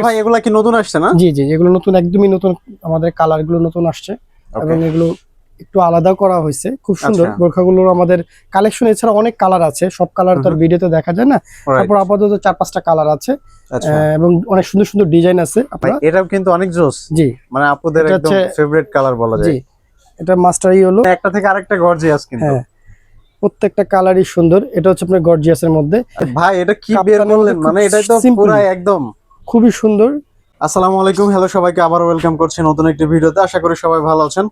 ভাই এগুলা কি নতুন আসছে না? জি জি এগুলো নতুন একদমই নতুন আমাদের কালারগুলো নতুন আসছে এবং এগুলো একটু আলাদা করা হয়েছে খুব সুন্দর। আচ্ছা। বোরখাগুলোর আমাদের কালেকশন এছাড়া অনেক কালার আছে সব কালার তো। ভিডিওতে দেখা যায় না। তারপর আপাতত চার পাঁচটা কালার আছে আচ্ছা। এবং অনেক সুন্দর সুন্দর ডিজাইন আছে আপনারা। এটাও কিন্তু অনেক জোস। জি। মানে আপুদের একদম ফেভারিট কালার বলা জি এটা মাস্টারই হলো। একটা থেকে আরেকটা গর্জিয়াস কিন্তু। হ্যাঁ প্রত্যেকটা কালারই সুন্দর। এটা হচ্ছে আপনার গর্জিয়াসের মধ্যে। ভাই এটা কি বের করলেন? মানে এটাই তো পুরো একদম খুবই সুন্দর। আসসালামু আলাইকুম। হ্যালো সবাইকে আবার ওয়েলকাম করছি নতুন একটি ভিডিওতে। আশা করি সবাই ভালো আছেন।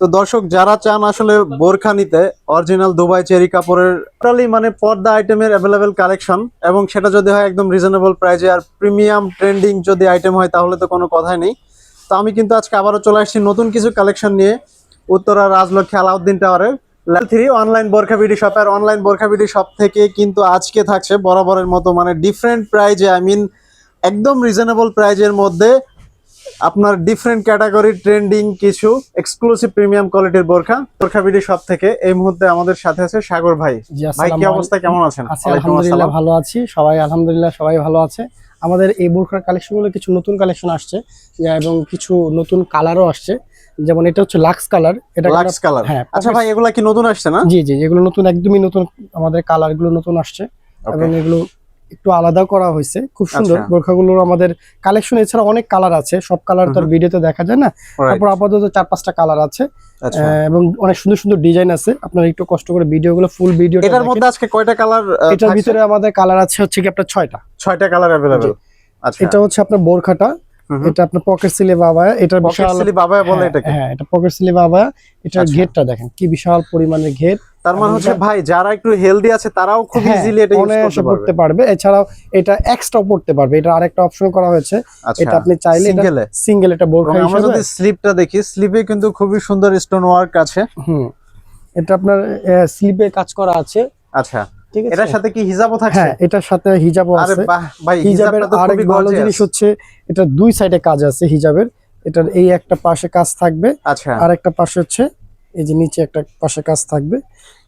তো দর্শক, যারা চান আসলে বোরখা নিতে অরিজিনাল দুবাই চেরি কাপড়ের টোটালি মানে পর্দা আইটেমের অ্যাভেলেবেল কালেকশন এবং সেটা যদি হয় একদম রিজনেবল প্রাইজে আর প্রিমিয়াম ট্রেন্ডিং যদি আইটেম হয়, তাহলে তো কোনো কথাই নেই। তো আমি কিন্তু আজকে আবারও চলে আসছি নতুন কিছু কালেকশন নিয়ে উত্তরা রাজলক্ষ্মী আলাউদ্দিন টাওয়ারের থ্রি অনলাইন বোরখা বিডি শপ আর অনলাইন বোরখা বিডি শপ থেকে কিন্তু আজকে থাকছে বরাবরের মতো মানে ডিফারেন্ট প্রাইজে আই মিন একদম রিজনেবল প্রাইজের মধ্যে আপনার ডিফারেন্ট ক্যাটাগরি ট্রেন্ডিং কিছু এক্সক্লুসিভ প্রিমিয়াম কোয়ালিটির বোরখা। বোরখা বিডি শপ থেকে এই মুহূর্তে আমাদের সাথে আছে সাগর ভাই। ভাই কি অবস্থা? কেমন আছেন? আলহামদুলিল্লাহ ভালো আছি। সবাই আলহামদুলিল্লাহ সবাই ভালো আছে। আমাদের এই বোরখার কালেকশনগুলো কিছু নতুন কালেকশন আসছে এবং কিছু নতুন কালারও আসছে। যেমন এটা হচ্ছে লাক্স কালার এটা লাক্স কালার হ্যাঁ আচ্ছা ভাই এগুলা কি নতুন আসছে না? জি জি এগুলো নতুন একদমই নতুন আমাদের কালারগুলো নতুন আসছে। এবং এগুলো একটু আলাদা করা হয়েছে। খুব সুন্দর। বোরখা বোরখাগুলোর আমাদের কালেকশন এছাড়া অনেক কালার আছে। সব কালার তো আর ভিডিওতে দেখা যায় না। তারপর আপাতত চার পাঁচটা কালার আছে। আচ্ছা। এবং অনেক সুন্দর সুন্দর ডিজাইন আছে। আপনারা একটু কষ্ট করে ভিডিও গুলো ফুল ভিডিও এটার মধ্যে আজকে কয়টা কালার এটার ভিতরে আমাদের কালার আছে হচ্ছে কি আপনার ছয়টা। ছয়টা কালার অ্যাভেলেবেল আচ্ছা। এটা হচ্ছে আপনার বোরখাটা। এটা আপনার পকেট স্লিভ আবায়া এটা বিশাল স্লিভ বাবা বলে হ্যাঁ, এটাকে? হ্যাঁ এটা পকেট আবায়া। এটার আচ্ছা। ঘেরটা দেখেন কি বিশাল পরিমাণের ঘের তার মানে হচ্ছে ভাই যারা একটু হেলদি আছে তারাও খুব হ্যাঁ, ইজিলি এটা ইউজ করতে পারবে। এছাড়াও এটা এক্সট্রা পড়তে পারবে। এটা আরেকটা অপশন করা হয়েছে। আচ্ছা। এটা আপনি চাইলে এটা সিঙ্গেল এটা বোরখা এবং আমরা যদি স্লিপটা দেখি স্লিপে কিন্তু খুবই সুন্দর স্টোন ওয়ার্ক আছে। হুম। এটা আপনার স্লিপে কাজ করা আছে। আচ্ছা। এটার সাথে কি হিজাবও থাকছে? হ্যাঁ এটার সাথে হিজাবও আছে। ভাই হিজাবের হিজাবটা আরেক ভালো জিনিস হচ্ছে এটা দুই সাইডে কাজ আছে হিজাবের। এটার এই একটা পাশে কাজ থাকবে আচ্ছা। আর একটা পাশে হচ্ছে এই যে নিচে একটা পাশে কাজ থাকবে।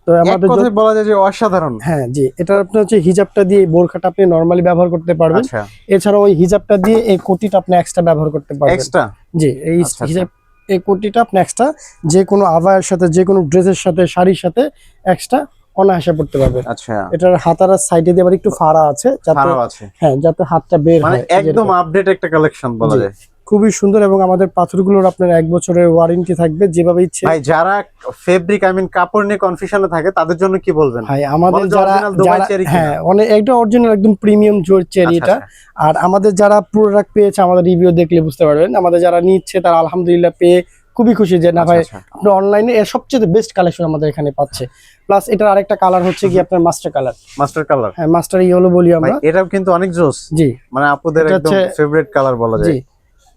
তো আমাদের যত- বলা যায় যে অসাধারণ। হ্যাঁ জি এটা আপনার হচ্ছে হিজাবটা দিয়ে বোরখাটা আপনি নরমালি ব্যবহার করতে পারবেন। আচ্ছা। এছাড়া ওই হিজাবটা দিয়ে এই কোটিটা আপনি এক্সট্রা ব্যবহার করতে পারবেন। এক্সট্রা জি এই আচ্ছা। হিজাব এই কোটিটা আপনি এক্সট্রা যে কোনো আভায়ের সাথে যে কোনো ড্রেসের সাথে শাড়ির সাথে এক্সট্রা অনায়াসে পড়তে পারবেন আচ্ছা। এটার হাতার সাইডে দিয়ে আবার একটু ফাড়া আছে যাতে আছে। হ্যাঁ যাতে হাতটা বের মানে হয় একদম আপডেট একটা কালেকশন বলা যায়। খুবই সুন্দর এবং আমাদের পাথরগুলোর আপনার এক বছরের ওয়ারেন্টি থাকবে যেভাবে ইচ্ছে। ভাই যারা ফেব্রিক আই মিন কাপড় নিয়ে কনফিউশনে থাকে তাদের জন্য কি বলবেন? ভাই আমাদের যারা হ্যাঁ অনেক একটা অরিজিনাল একদম প্রিমিয়াম জোর চেরি আচ্ছা, এটা। আর আমাদের যারা প্রোডাক্ট পেয়েছে আমাদের রিভিউ দেখলে বুঝতে পারবেন। আমাদের যারা নিচ্ছে তারা আলহামদুলিল্লাহ পেয়ে খুবই খুশি যে না আচ্ছা, ভাই আচ্ছা। আপনি অনলাইনে সবচেয়ে বেস্ট কালেকশন আমাদের এখানে পাচ্ছে। প্লাস এটার আরেকটা কালার হচ্ছে কি আপনার মাস্টার কালার মাস্টার কালার হ্যাঁ মাস্টার ইয়েলো বলি আমরা। এটাও কিন্তু অনেক জোস। জি। মানে আপুদের একদম ফেভারিট কালার বলা যায়। জি।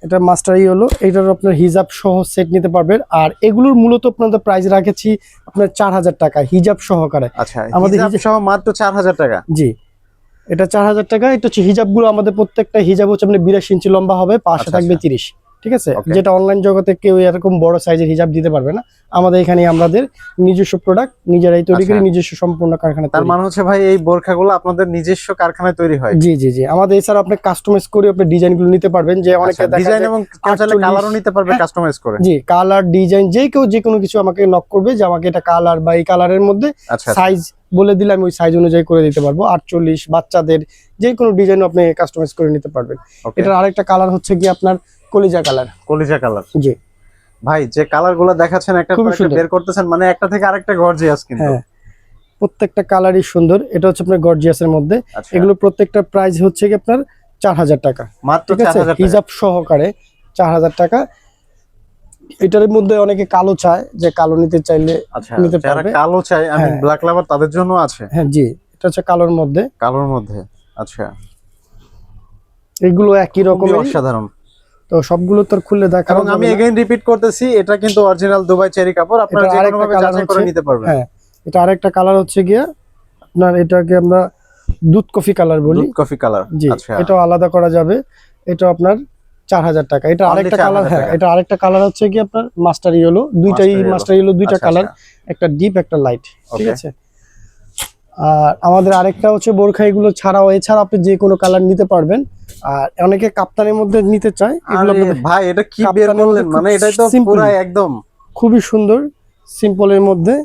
এটা মাস্টার ইয়েলো এটার আপনার হিজাব সহ সেট নিতে পারবেন। আর এগুলোর মূলত আপনাদের প্রাইস রাখেছি আপনার চার হাজার টাকা হিজাব সহকারে। আচ্ছা আমাদের হিজাব সহ মাত্র চার হাজার টাকা? জি। এটা চার হাজার টাকা। এটা হচ্ছে হিজাবগুলো আমাদের প্রত্যেকটা হিজাব হচ্ছে আপনার বিরাশি ইঞ্চি লম্বা হবে পাশে আচ্ছা, থাকবে আচ্ছা। তিরিশ। ঠিক আছে? যেটা অনলাইন জগতে কেউ এরকম বড় সাইজের হিজাব দিতে পারবে না। আমাদের এখানে আমাদের নিজস্ব প্রোডাক্ট নিজেরাই তৈরি করি আচ্ছা। নিজস্ব সম্পূর্ণ কারখানা তার মানে হচ্ছে ভাই এই বোরখাগুলো আপনাদের নিজস্ব কারখানায় তৈরি হয়। জি জি জি। আমাদের এছাড়া আপনি কাস্টমাইজ করে আপনি ডিজাইনগুলো নিতে পারবেন। যে অনেকে ডিজাইন এবং চাইলে 48 কালারও নিতে পারবে হ্যাঁ। কাস্টমাইজ করে। জি কালার ডিজাইন যে কেউ যে কোনো কিছু আমাকে নক করবে যে আমাকে এটা কালার বা এই কালারের মধ্যে আচ্ছা সাইজ বলে দিলে আমি ওই সাইজ অনুযায়ী করে দিতে পারব। আটচল্লিশ বাচ্চাদের যে কোনো ডিজাইন আপনি কাস্টমাইজ করে নিতে পারবেন। এটার আরেকটা কালার হচ্ছে কি আপনার কলিজা কালার। কলিজা কালার। জি। ভাই যে কালারগুলো দেখাচ্ছেন একটা বের করতেছেন মানে একটা থেকে আরেকটা গর্জিয়াস কিন্তু। হ্যাঁ। প্রত্যেকটা কালারই সুন্দর। এটা হচ্ছে আপনার গর্জিয়াসের মধ্যে। আচ্ছা। এগুলো প্রত্যেকটা প্রাইস হচ্ছে কি আপনার চার হাজার টাকা। মাত্র হিজাব সহকারে চার হাজার টাকা। এটার মধ্যে অনেকে কালো চায় যে কালো নিতে চাইলে আচ্ছা নিতে পারবে। কালো চাই আমি। ব্ল্যাক লাভার তাদের জন্য আছে? হ্যাঁ জি। এটা হচ্ছে কালোর মধ্যে। কালোর মধ্যে আচ্ছা। এগুলো একই রকমের অসাধারণ। তো সবগুলো তো খুলে দেখা এবং আমি এগেইন রিপিট করতেছি এটা কিন্তু অরিজিনাল দুবাই চেরি কাপড় আপনারা যে কোনো ভাবে যাচাই করে নিতে পারবেন। হ্যাঁ এটা আরেকটা কালার হচ্ছে গিয়া আপনার এটাকে আমরা দুধ কফি কালার বলি। দুধ কফি কালার জি আচ্ছা। এটাও আলাদা করা যাবে। এটা আপনার চার হাজার টাকা। এটা আরেকটা কালার হ্যাঁ এটা আরেকটা কালার হচ্ছে কি আপনার মাস্টার ইয়েলো দুইটাই মাস্টার ইয়েলো দুইটা আচ্ছা, কালার আচ্ছা। একটা ডিপ একটা লাইট ঠিক আছে? আর আমাদের আরেকটা হচ্ছে বোরখা এগুলো ছাড়াও এছাড়া আপনি যে কোনো কালার নিতে পারবেন। আর অনেকে কাপ্তানের মধ্যে নিতে চায় ভাই এটা কি বের করলেন? মানে এটাই তো। পুরো একদম। খুবই সুন্দর সিম্পলের মধ্যে।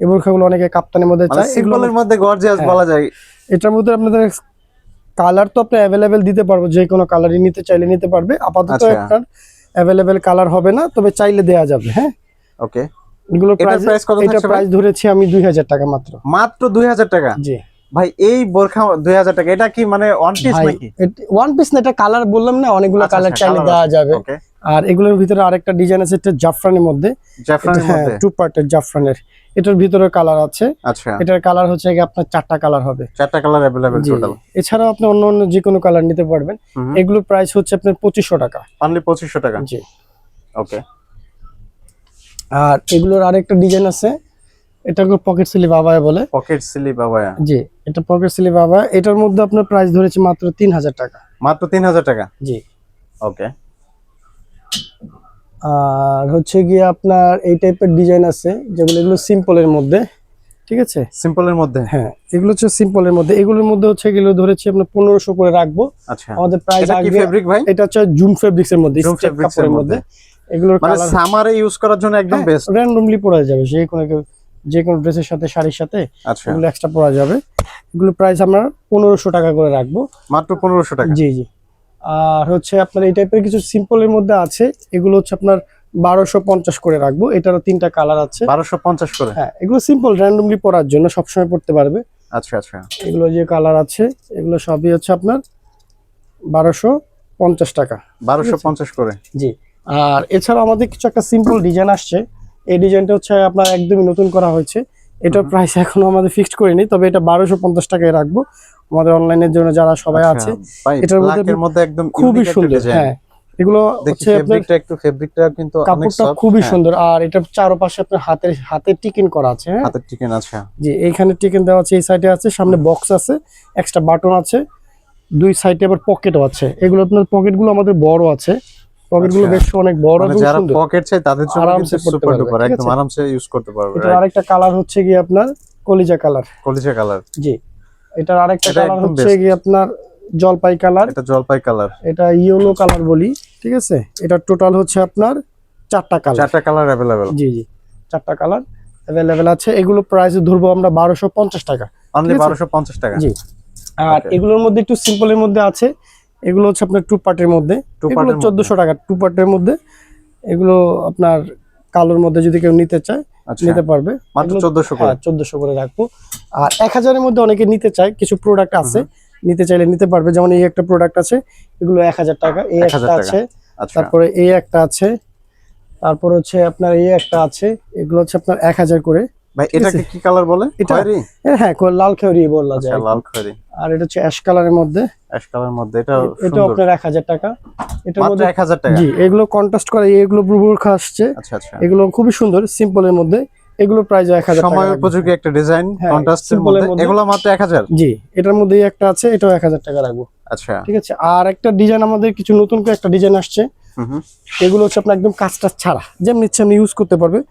এই বোরখাগুলো অনেকে কাপ্তানের মধ্যে মানে চায় সিম্পলের মধ্যে গর্জিয়াস। বলা যায়। এটার মধ্যে আপনাদের কালার তো আপনি অ্যাভেলেবেল দিতে পারব যে কোনো কালারই নিতে চাইলে নিতে পারবে। আপাতত একটা অ্যাভেলেবেল কালার হবে না তবে চাইলে দেয়া যাবে হ্যাঁ। ওকে এগুলো এটার প্রাইস price কত এটা থাকছে ভাই? প্রাইস ধরেছি আমি দুই হাজার টাকা মাত্র মাত্র দুই হাজার টাকা জি ভাই এই বোরখা দুই হাজার টাকা এটা কি মানে ওয়ান পিস ভাই নাকি ওয়ান পিস না এটা কালার বললাম না অনেকগুলো আচ্ছা, কালার আচ্ছা, চাইলে colour দেওয়া আছে। যাবে ওকে আর এগুলোর ভিতরে আরেকটা ডিজাইন আছে এটা জাফরানের মধ্যে জাফরানের হ্যাঁ মধ্যে টু পার্টের জাফরানের এটার ভিতরে কালার আছে আচ্ছা এটার কালার হচ্ছে গিয়ে আপনার চারটা কালার হবে চারটা কালার अवेलेबल জি টোটাল এছাড়াও আপনি অন্য অন্য যে কোনো কালার নিতে পারবেন এগুলোর প্রাইস হচ্ছে আপনার পঁচিশশো টাকা অনলি 2500 টাকা জি ওকে আর এগুলোর আরেকটা ডিজাইন আছে। এটাকে পকেট স্লিপ আবায় বলে। পকেট স্লিপ বাবা জি এটা পকেট স্লিপ আবায় এটার মধ্যে আপনার প্রাইস ধরেছে মাত্র তিন হাজার টাকা। মাত্র 3000 টাকা? জি। ওকে। আর হচ্ছে গিয়ে আপনার এই টাইপের ডিজাইন আছে যেগুলো এগুলো সিম্পলের মধ্যে ঠিক আছে? সিম্পলের মধ্যে? হ্যাঁ এগুলো হচ্ছে সিম্পলের মধ্যে। এগুলোর মধ্যে হচ্ছে এগুলো ধরেছি আপনার পনেরোশো করে রাখব। আচ্ছা। আমাদের প্রাইস আগে ফেব্রিক ভাই? এটা হচ্ছে জুম ফেব্রিক্স এর মধ্যে কাপড়ের মধ্যে। এগুলোর মানে সামারে ইউজ করার জন্য একদম বেস্ট র্যান্ডমলি পরা যাবে। যে কোনো যে কোনো ড্রেসের সাথে শাড়ির সাথে আচ্ছা। এগুলো এক্সট্রা পরা যাবে। এগুলো প্রাইস আমরা পনেরোশো টাকা করে রাখব। মাত্র 1500 টাকা। জি জি। আর হচ্ছে আপনার এই টাইপের কিছু সিম্পলের মধ্যে আছে। এগুলো হচ্ছে আপনার বারোশো পঞ্চাশ করে রাখব। এটারও তিনটা কালার আছে। 1250 করে? হ্যাঁ এগুলো সিম্পল র্যান্ডমলি পরার জন্য সবসময় পড়তে পারবে। আচ্ছা আচ্ছা। এগুলো যে কালার আছে এগুলো সবই হচ্ছে আপনার বারোশো পঞ্চাশ টাকা। 1250 করে? জি। আর এছাড়া আমাদের কিছু একটা সিম্পল ডিজাইন আসছে। এই ডিজাইনটা হচ্ছে আপনার একদমই নতুন করা হয়েছে। এটার প্রাইস এখনও আমাদের ফিক্সড করিনি তবে এটা বারোশো পঞ্চাশ টাকায় রাখব। আমাদের অনলাইনের জন্য যারা সবাই আচ্ছা, আছে এটার মধ্যে একদম খুবই সুন্দর হ্যাঁ। এগুলো হচ্ছে ফেব্রিকটা একটু ফেব্রিকটা কিন্তু কাপড়টা খুবই সুন্দর। আর এটা চারপাশে আপনার হাতের হাতে টিকিন করা আছে হ্যাঁ। হাতের চিকেন আচ্ছা। জি এইখানে টিকিন দেওয়া আছে এই সাইডে আছে সামনে বক্স আছে এক্সট্রা বাটন আছে দুই সাইডে আবার পকেটও আছে। এগুলো আপনার পকেটগুলো আমাদের বড় আছে। পকেটগুলো আচ্ছা। বেশ অনেক বড় মানে এবং যারা সুন্দর পকেট চাই তাদের জন্য আরামসে কিন্তু পড়তে সুপার পারবে, ডুপার ঠিক একদম আছে? আরামসে ইউজ করতে পারবে এটার আরেকটা কালার হচ্ছে গিয়ে আপনার কলিজা কালার কলিজা কালার জি এটার আরেকটা এটা কালার একদম হচ্ছে best। গিয়ে আপনার জলপাই কালার এটা জলপাই কালার এটা ইয়েলো কালার বলি ঠিক আছে এটা টোটাল হচ্ছে আপনার চারটা কালার চারটা কালার अवेलेबल জি জি চারটা কালার অ্যাভেলেবেল আছে এগুলো প্রাইস ধরবো আমরা বারোশো পঞ্চাশ টাকা অনলি ঠিক আছে? 1250 টাকা জি আর Okay. এগুলোর মধ্যে একটু সিম্পলের মধ্যে আছে এগুলো হচ্ছে আপনার টু পার্টের মধ্যে। Part এর চোদ্দশো টাকা টু পার্টের মধ্যে। এগুলো আপনার কালোর মধ্যে যদি কেউ নিতে চায় আচ্ছা। নিতে পারবে। মাত্র 1400 করে? হ্যাঁ চোদ্দশো করে রাখব। আর এক হাজারের মধ্যে অনেকে নিতে চায় কিছু প্রোডাক্ট আছে নিতে চাইলে নিতে পারবে। যেমন এই একটা প্রোডাক্ট আছে এগুলো এক হাজার টাকা এই একটা আছে আচ্ছা। তারপরে এই একটা আছে তারপর হচ্ছে আপনার এই একটা আছে এগুলো হচ্ছে আপনার এক হাজার করে। ভাই এটাকে কি কালার বলে? এটা হ্যাঁ কো- লাল খেউরি বলা আচ্ছা যায় লাল খয়েরি। আর এটা হচ্ছে অ্যাশ কালারের মধ্যে। অ্যাশ কালার মধ্যে এটা এটা আপনার এক হাজার টাকা। এটার মধ্যে 1000 টাকা? জি এগুলো কন্ট্রাস্ট করে এগুলো বুরখা আসছে। আচ্ছা আচ্ছা। এগুলো খুবই সুন্দর সিম্পলের মধ্যে। এগুলো প্রাইস এক হাজার টাকা সময় উপযোগী একটা ডিজাইন হ্যাঁ, কন্ট্রাস্টের মধ্যে। এগুলো মাত্র 1000 জি এটার মধ্যেই একটা আছে এটাও এক হাজার টাকা রাখব। আচ্ছা। ঠিক আছে আর একটা ডিজাইন আমাদের কিছু নতুন করে একটা ডিজাইন আসছে। এগুলো হচ্ছে আপনার একদম কাজটা ছাড়া। যেমন ইচ্ছে আপনি ইউজ করতে পারবে।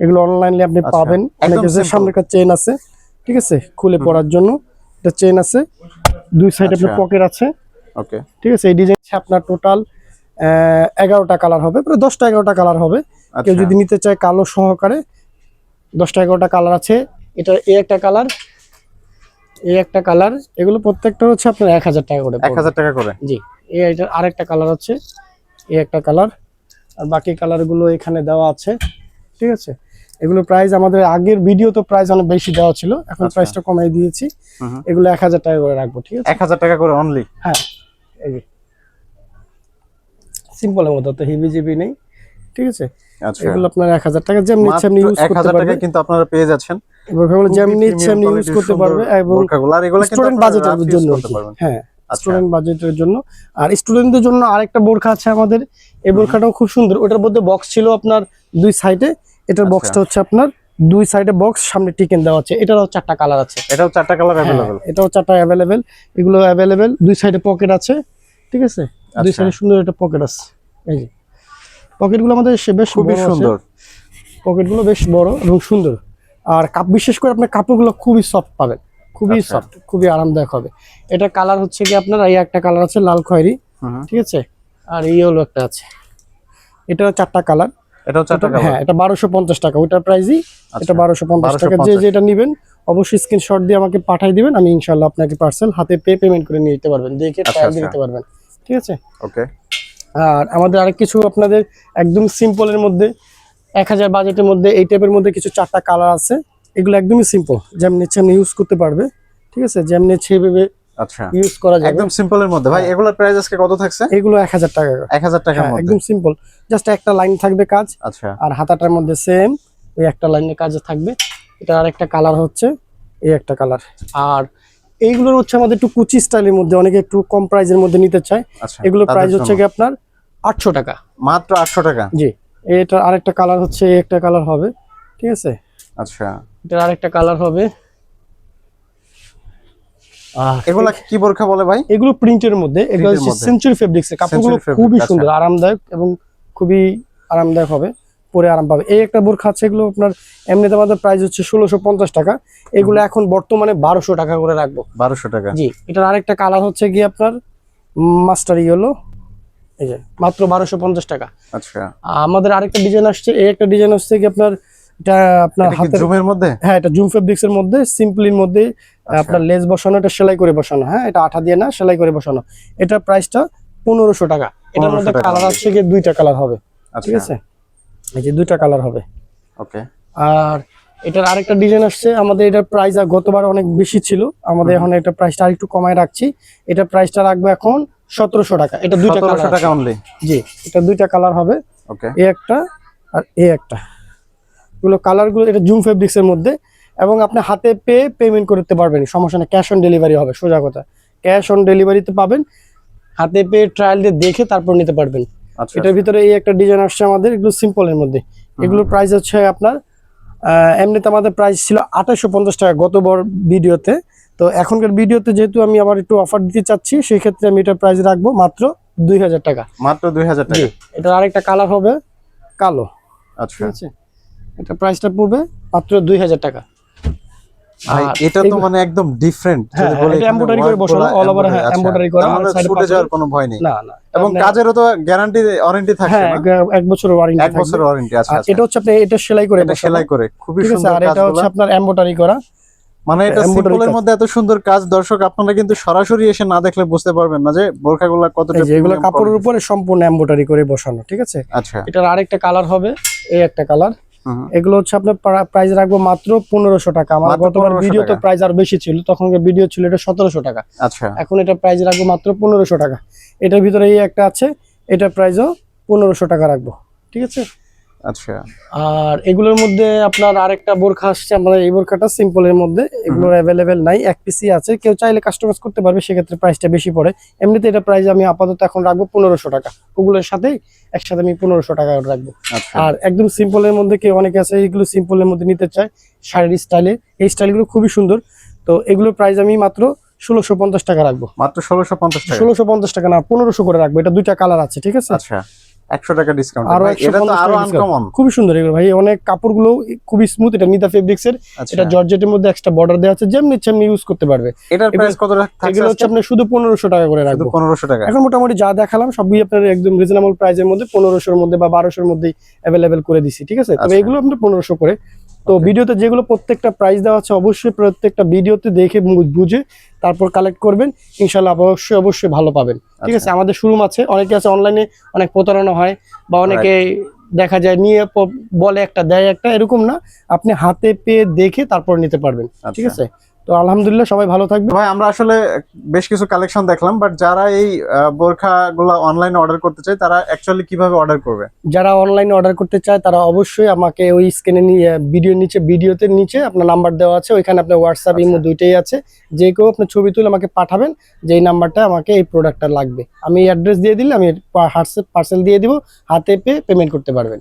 এগুলো অনলাইনে আপনি আচ্ছা, পাবেন। simple। সামনে একটা চেন আছে ঠিক আছে? খুলে পরার জন্য এটা চেন আছে। দুই সাইডে আপনার আচ্ছা। পকেট আছে। ওকে ঠিক আছে? এই ডিজাইন আপনার টোটাল এগারোটা কালার হবে। প্রায় দশটা এগারোটা কালার হবে। কেউ আচ্ছা। যদি নিতে চায় কালো সহকারে দশটা এগারোটা কালার আছে। এটা এই একটা কালার এই একটা কালার এগুলো প্রত্যেকটা হচ্ছে আপনার এক হাজার টাকা করে পড়বে। 1000 টাকা করে? জি। এই এটা আরেকটা কালার আছে এই একটা কালার আর বাকি কালারগুলো এখানে দেওয়া আছে। ঠিক আছে? এগুলো প্রাইস আমাদের আগের ভিডিও তো প্রাইস অনেক বেশি দেওয়া ছিল এখন আচ্ছা। প্রাইসটা কমাই দিয়েছি। এগুলো এক হাজার টাকা করে রাখব ঠিক আছে? 1000 টাকা করে অনলি হ্যাঁ। এই যে। সিম্পলের মতো তো হিবি জিবি নেই ঠিক আছে? আচ্ছা। এগুলো আপনার এক হাজার টাকা যেমনি ইচ্ছে আপনি ইউজ করতে 1000 টাকা পারবেন কিন্তু আপনারা পেয়ে যাচ্ছেন। বোরখাগুলো যেমনি ইচ্ছে আপনি ইউজ করতে পারবে এবং স্টুডেন্ট বাজেটের জন্য। হ্যাঁ আচ্ছা। স্টুডেন্ট বাজেটের জন্য। আর স্টুডেন্টদের জন্য আরেকটা বোরখা আছে আমাদের এই বোরখাটাও খুব সুন্দর। ওটার মধ্যে বক্স ছিল আপনার দুই সাইডে এটার আচ্ছা। বক্সটা হচ্ছে আপনার দুই সাইডে বক্স সামনে টিকেন দেওয়া আছে। এটারও চারটা কালার আছে। এটাও চারটা কালার অ্যাভেলেবেল এটাও চারটা অ্যাভেলেবেল এগুলো অ্যাভেলেবেল দুই সাইডে পকেট আছে ঠিক আছে? আচ্ছা। দুই সাইডে সুন্দর একটা পকেট আছে। এই যে। পকেটগুলো আমাদের বেশ খুব সুন্দর। পকেটগুলো বেশ বড় এবং সুন্দর। আর কাপ বিশেষ করে আপনার কাপড়গুলো খুবই সফট পাবেন। খুবই আচ্ছা। সফট খুবই আরামদায়ক হবে। এটা কালার হচ্ছে কি আপনার এই একটা কালার আছে লাল খয়েরি ঠিক আছে? আর এই হলো একটা আছে। এটা চারটা কালার হ্যাঁ এটা বারোশো পঞ্চাশ টাকা। ওইটার প্রাইসই আচ্ছা। এটা বারোশো পঞ্চাশ টাকা। যে যেটা নেবেন অবশ্যই স্ক্রিনশট দিয়ে আমাকে পাঠিয়ে দিবেন। আমি আপনাকে পার্সেল হাতে পে পেমেন্ট করে নিয়ে যেতে পারবেন। দেখে আচ্ছা, আচ্ছা। নিতে পারবেন। ঠিক আছে? ওকে আর আমাদের আরেক কিছু আপনাদের একদম সিম্পলের মধ্যে এক হাজার বাজেটের মধ্যে এই টাইপের মধ্যে কিছু চারটা কালার আছে। এগুলো একদমই সিম্পল যেমন ইচ্ছে আপনি ইউজ করতে পারবে। ঠিক আছে? যেমন ইচ্ছে এভাবে আচ্ছা। ইউজ করা যাবে। একদম সিম্পলের মধ্যে। ভাই এগুলোর প্রাইস আজকে কত থাকছে? এগুলো এক হাজার টাকা করে। এক হাজার টাকার হ্যাঁ, মধ্যে। একদম সিম্পল জাস্ট একটা লাইন থাকবে কাজ। আচ্ছা। আর হাতাটার মধ্যে সেম এই একটা লাইনের কাজে থাকবে। এটা আর একটা কালার হচ্ছে এই একটা কালার আর এইগুলোর হচ্ছে আমাদের একটু কুচি স্টাইলের মধ্যে অনেকে একটু কম প্রাইজের মধ্যে নিতে চায়। আচ্ছা এগুলোর প্রাইস হচ্ছে। কি আপনার আটশো টাকা। মাত্র আটশো টাকা? জি। এটা আরেকটা কালার হচ্ছে এই একটা কালার হবে। ঠিক আছে? আচ্ছা। এটার আরেকটা কালার হবে এগুলা কি বোরখা বলে ভাই? এগুলো প্রিন্টের মধ্যে এগুলো সেঞ্চুরি ফেব্রিক্স এর কাপড়গুলো খুবই আচ্ছা। সুন্দর আরামদায়ক এবং খুবই আরামদায়ক হবে পরে আরাম পাবে এই একটা বোরখা আছে এগুলো আপনার এমনিতে আমাদের প্রাইস হচ্ছে ষোলোশো পঞ্চাশ টাকা। এগুলো এখন বর্তমানে বারোশো টাকা করে রাখব। বারোশো টাকা। জি এটার আরেকটা কালার হচ্ছে কি আপনার মাস্টার ইয়েলো এই যে মাত্র বারোশো পঞ্চাশ টাকা। আচ্ছা। আমাদের আরেকটা ডিজাইন আসছে এই একটা ডিজাইন হচ্ছে কি আপনার এটা আপনার হাতের জুমের মধ্যে? হ্যাঁ এটা জুম ফেব্রিক্স এর মধ্যে সিম্পলির মধ্যে আচ্ছা। আপনার লেস বসানো এটা সেলাই করে বসানো হ্যাঁ? এটা আঠা দিয়ে না সেলাই করে বসানো। এটা প্রাইসটা পনেরোশো টাকা। এটার মধ্যে কালার আছে গিয়ে দুইটা কালার হবে ঠিক আচ্ছা আছে? এই যে দুইটা কালার হবে। ওকে। আর এটার আরেকটা ডিজাইন আসছে আমাদের এটার প্রাইস গতবার অনেক বেশি ছিল আমাদের এখন এটা প্রাইসটা আরেকটু কমায় রাখছি। এটা প্রাইসটা রাখব এখন সতেরোশো টাকা। এটা দুইটা কালার টাকা অনলি জি এটা দুইটা কালার হবে। ওকে। এ একটা আর এ একটা। এগুলো কালারগুলো এটা জুম ফেব্রিক্সের মধ্যে এবং আপনি হাতে পেয়ে পেমেন্ট করতে পারবেন সমস্যা না ক্যাশ অন ডেলিভারি হবে সোজা কথা। ক্যাশ অন ডেলিভারিতে পাবেন হাতে পেয়ে ট্রায়াল দিয়ে দেখে তারপর নিতে পারবেন। আচ্ছা এটার ভিতরে এই একটা ডিজাইন আসছে আমাদের এগুলো সিম্পলের মধ্যে। এগুলোর প্রাইস হচ্ছে আপনার এমনিতে আমাদের প্রাইস ছিল আঠাশশো পঞ্চাশ টাকা গত বড় ভিডিওতে। তো এখনকার ভিডিওতে যেহেতু আমি আবার একটু অফার দিতে চাচ্ছি সেই ক্ষেত্রে আমি এটার প্রাইস রাখব মাত্র দুই হাজার টাকা। মাত্র দুই হাজার টাকা। এটার আরেকটা কালার হবে কালো। আচ্ছা। এটা প্রাইসটা পড়বে মাত্র দুই হাজার টাকা। এটা তো মানে একদম ডিফারেন্ট হ্যাঁ, হ্যাঁ, এটা করে বসানো, over, হ্যাঁ, embroidery করা, এ ছুটে যাওয়ার কোনো ভয় নেই। না না এবং কাজেরও তো গ্যারান্টি ওয়ারেন্টি থাকে হ্যাঁ এক- এক বছর ওয়ারেন্টি এক বছর ওয়ারেন্টি আচ্ছা আর আচ্ছা। এটা হচ্ছে আপনি এটা সেলাই করে এটা সেলাই করে খুবই আছে সুন্দর আর এটা হচ্ছে আপনার এমব্রয়ডারি করা। মানে এটা সিম্পলের মধ্যে এত সুন্দর কাজ দর্শক আপনারা কিন্তু সরাসরি এসে না দেখলে বুঝতে পারবেন না যে বোরখাগুলো কতটা এগুলো কাপড়ের উপরে সম্পূর্ণ এমব্রয়ডারি করে বসানো ঠিক আছে? আচ্ছা। এটার আরেকটা কালার হবে এই একটা কালার। এগুলো হচ্ছে আপনার প্রাইস রাখব মাত্র পনেরোশো টাকা। আমার গতবার ভিডিও তো। প্রাইস আর বেশি ছিল তখন ভিডিও ছিল এটা সতেরোশো টাকা। আচ্ছা। এখন এটা প্রাইস রাখব মাত্র পনেরোশো টাকা। এটার ভিতরে এই একটা আছে এটা প্রাইসও পনেরোশো টাকা রাখব। ঠিক আছে? আচ্ছা। আর এগুলোর মধ্যে আপনার আরেকটা বোরখা আসছে আমাদের এই বোরখাটা সিম্পলের মধ্যে। এগুলোর অ্যাভেলেবেল নাই এক পিসি আছে। কেউ চাইলে কাস্টমাইজ করতে পারবে সেক্ষেত্রে প্রাইসটা বেশি পড়ে। এমনিতে এটা প্রাইস আমি আপাতত এখন রাখব পনেরোশো টাকা। ওগুলোর সাথেই একসাথে আমি পনেরোশো টাকা রাখব। আচ্ছা। আর একদম সিম্পলের মধ্যে কেউ অনেকে আছে এইগুলো সিম্পলের মধ্যে নিতে চায় শাড়ির স্টাইলে এই স্টাইলগুলো খুবই সুন্দর। তো এগুলোর প্রাইস আমি মাত্র ষোলোশো পঞ্চাশ টাকা রাখব। মাত্র ষোলোশো পঞ্চাশ টাকা। ষোলোশো পঞ্চাশ টাকা না পনেরোশো করে রাখব। এটা দুইটা কালার আছে ঠিক আছে? আচ্ছা। একশো টাকা ডিসকাউন্ট আরও এটা তো আরও আনকমন খুবই সুন্দর এগুলো ভাই অনেক কাপড়গুলো খুবই স্মুথ এটা নিতা ফেব্রিক্স এর। আচ্ছা। এটা জর্জেটের মধ্যে এক্সট্রা বর্ডার দেওয়া আছে যেমনি ইচ্ছা আপনি ইউজ করতে পারবে। এটার প্রাইস কত থাকছে এগুলো হচ্ছে আপনার শুধু পনেরোশো টাকা করে রাখব। পনেরোশো টাকা। এখন মোটামুটি যা দেখালাম সবই আপনার একদম রিজনেবল প্রাইসের মধ্যে পনেরোশোর মধ্যে বা বারোশোর মধ্যেই অ্যাভেলেবেল করে দিছি ঠিক আছে? তবে আচ্ছা। এগুলো আপনার পনেরোশো করে তো. ভিডিওতে যেগুলো প্রত্যেকটা প্রাইস দেওয়া আছে অবশ্যই প্রত্যেকটা ভিডিওতে দেখে বুঝে তারপর কালেক্ট করবেন। ইনশাল্লাহ অবশ্যই অবশ্যই ভালো পাবেন। ঠিক আছে? আচ্ছা। আমাদের শোরুম আছে। অনেকে আছে অনলাইনে অনেক প্রতারণা হয় বা অনেকে দেখা যায় নিয়ে বলে একটা দেয় একটা এরকম না। আপনি হাতে পেয়ে দেখে তারপর নিতে পারবেন। ঠিক আচ্ছা। আছে? তো আলহামদুলিল্লাহ সবাই ভালো থাকবে। ভাই আমরা আসলে বেশ কিছু কালেকশন দেখলাম বাট যারা এই বোরখা গুলা অনলাইনে অর্ডার করতে চায় তারা অ্যাকচুয়ালি কীভাবে অর্ডার করবে? যারা অনলাইনে অর্ডার করতে চায় তারা অবশ্যই আমাকে ওই স্ক্রিনে নিয়ে ভিডিওর নিচে ভিডিওতে নিচে আপনার নাম্বার দেওয়া আছে ওইখানে আপনার হোয়াটসঅ্যাপ ইমো আচ্ছা। দুইটাই আছে। যে কেউ আপনার ছবি তুলে আমাকে পাঠাবেন যে এই নাম্বারটা আমাকে এই প্রোডাক্টটা লাগবে। আমি অ্যাড্রেস দিয়ে দিলে আমি হোয়াটসঅ্যাপ পার্সেল দিয়ে দিব হাতে পেয়ে পেমেন্ট করতে পারবেন।